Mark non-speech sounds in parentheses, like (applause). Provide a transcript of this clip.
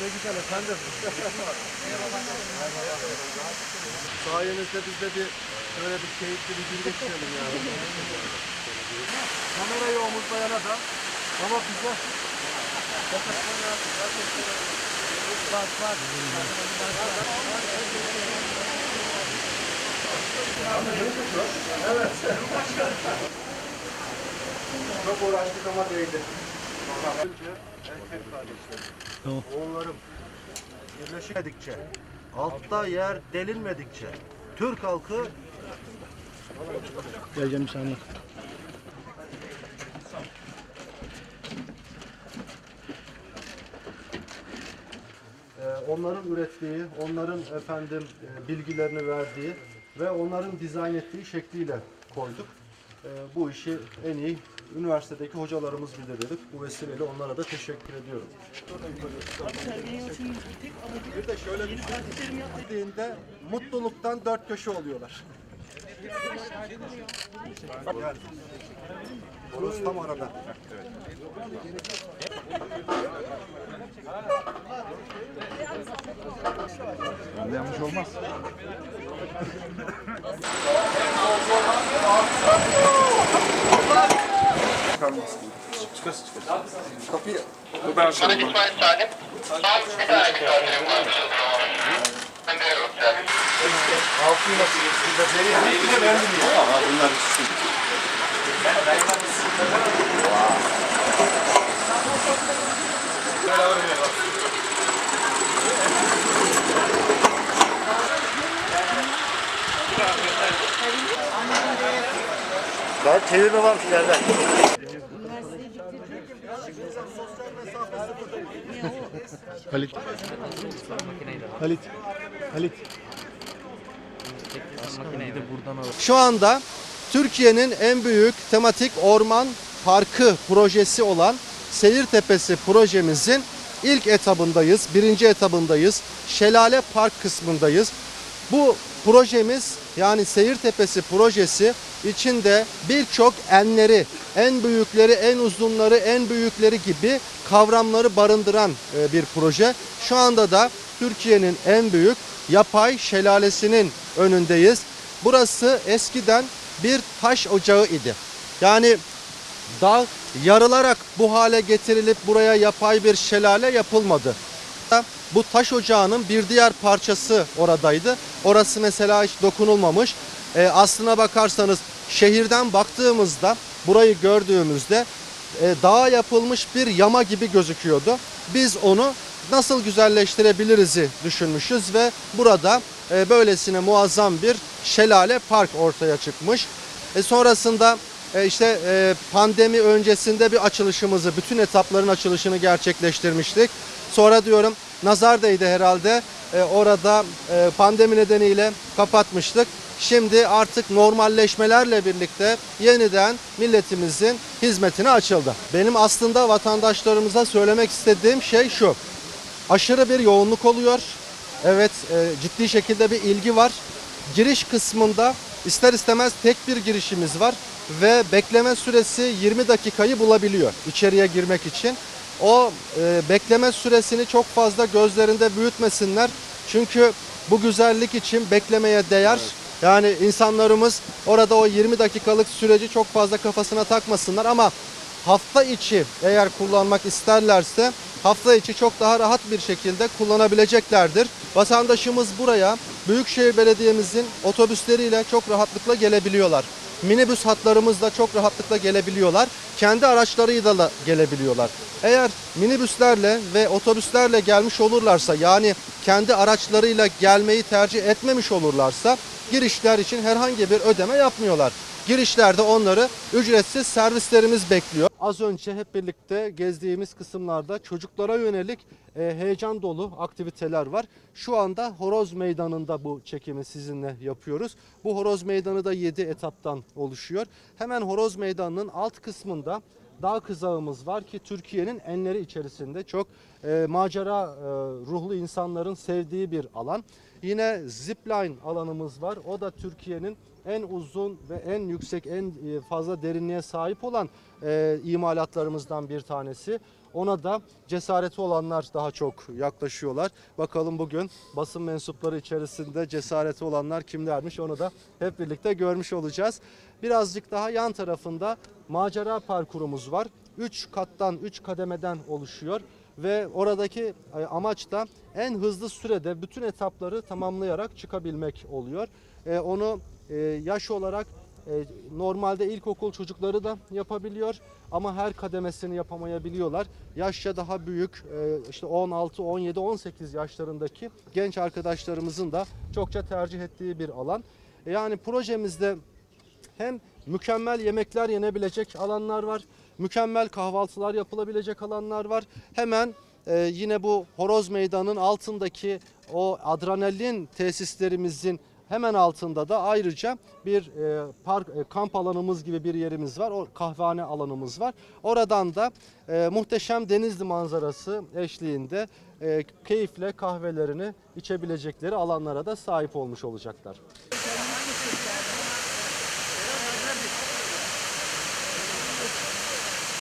ne güzel efendim. Sayenizde biz de bir böyle bir keyifli bir gün geçirelim yani. Kamerayı omuzlayana da ama bize Bak bak. Evet. Çok uğraştık ama değdi. Kardeşlerim. Oğullarım birleşmedikçe, altta yer delinmedikçe, Türk halkı Geleceğim bir saniye. e, onların ürettiği, onların efendim e, bilgilerini verdiği ve onların dizayn ettiği şekliyle koyduk. E, bu işi en iyi üniversitedeki hocalarımız bilir dedik. Bu vesileyle onlara da teşekkür ediyorum. Bir de şöyle bir şey dediğinde mutluluktan dört köşe oluyorlar. Gel. Burası tam arada. Yanlış olmaz. (laughs) Sana İsmail Salim. Abi bir tane misafirim var. Ben de yok yani. Daha çevirme var ileride. Halit. Halit. Halit. Şu anda Türkiye'nin en büyük tematik orman parkı projesi olan Seyir Tepesi projemizin ilk etabındayız, birinci etabındayız. Şelale Park kısmındayız. Bu projemiz yani Seyir Tepesi projesi içinde birçok enleri, en büyükleri, en uzunları, en büyükleri gibi kavramları barındıran e, bir proje. Şu anda da Türkiye'nin en büyük yapay şelalesinin önündeyiz. Burası eskiden bir taş ocağı idi. Yani dağ yarılarak bu hale getirilip buraya yapay bir şelale yapılmadı. Bu taş ocağının bir diğer parçası oradaydı. Orası mesela hiç dokunulmamış. E, aslına bakarsanız şehirden baktığımızda burayı gördüğümüzde e, dağa yapılmış bir yama gibi gözüküyordu. Biz onu nasıl güzelleştirebiliriz'i düşünmüşüz ve burada e, böylesine muazzam bir şelale park ortaya çıkmış. E, sonrasında e, işte e, pandemi öncesinde bir açılışımızı, bütün etapların açılışını gerçekleştirmiştik. Sonra diyorum nazar değdi herhalde. E, orada e, pandemi nedeniyle kapatmıştık. Şimdi artık normalleşmelerle birlikte yeniden milletimizin hizmetine açıldı. Benim aslında vatandaşlarımıza söylemek istediğim şey şu. Aşırı bir yoğunluk oluyor. Evet e, ciddi şekilde bir ilgi var. Giriş kısmında ister istemez tek bir girişimiz var ve bekleme süresi 20 dakikayı bulabiliyor içeriye girmek için. O e, bekleme süresini çok fazla gözlerinde büyütmesinler. Çünkü bu güzellik için beklemeye değer. Yani insanlarımız orada o 20 dakikalık süreci çok fazla kafasına takmasınlar ama hafta içi eğer kullanmak isterlerse hafta içi çok daha rahat bir şekilde kullanabileceklerdir. Vatandaşımız buraya Büyükşehir Belediye'mizin otobüsleriyle çok rahatlıkla gelebiliyorlar. Minibüs hatlarımızla çok rahatlıkla gelebiliyorlar. Kendi araçlarıyla da gelebiliyorlar. Eğer minibüslerle ve otobüslerle gelmiş olurlarsa yani kendi araçlarıyla gelmeyi tercih etmemiş olurlarsa girişler için herhangi bir ödeme yapmıyorlar. Girişlerde onları ücretsiz servislerimiz bekliyor. Az önce hep birlikte gezdiğimiz kısımlarda çocuklara yönelik e, heyecan dolu aktiviteler var. Şu anda Horoz Meydanı'nda bu çekimi sizinle yapıyoruz. Bu Horoz Meydanı da 7 etaptan oluşuyor. Hemen Horoz Meydanı'nın alt kısmında dağ kızağımız var ki Türkiye'nin enleri içerisinde çok e, macera e, ruhlu insanların sevdiği bir alan. Yine zipline alanımız var. O da Türkiye'nin en uzun ve en yüksek, en e, fazla derinliğe sahip olan e, imalatlarımızdan bir tanesi. Ona da cesareti olanlar daha çok yaklaşıyorlar. Bakalım bugün basın mensupları içerisinde cesareti olanlar kimlermiş onu da hep birlikte görmüş olacağız. Birazcık daha yan tarafında macera parkurumuz var. 3 kattan, 3 kademeden oluşuyor ve oradaki e, amaç da en hızlı sürede bütün etapları tamamlayarak çıkabilmek oluyor. E, onu e, yaş olarak normalde ilkokul çocukları da yapabiliyor ama her kademesini yapamayabiliyorlar. Yaşça daha büyük e, işte 16, 17, 18 yaşlarındaki genç arkadaşlarımızın da çokça tercih ettiği bir alan. E, Yani projemizde hem mükemmel yemekler yenebilecek alanlar var, mükemmel kahvaltılar yapılabilecek alanlar var. Hemen e, yine bu horoz meydanın altındaki o adrenalin tesislerimizin hemen altında da ayrıca bir e, park e, kamp alanımız gibi bir yerimiz var. O kahvehane alanımız var. Oradan da e, muhteşem Denizli manzarası eşliğinde e, keyifle kahvelerini içebilecekleri alanlara da sahip olmuş olacaklar.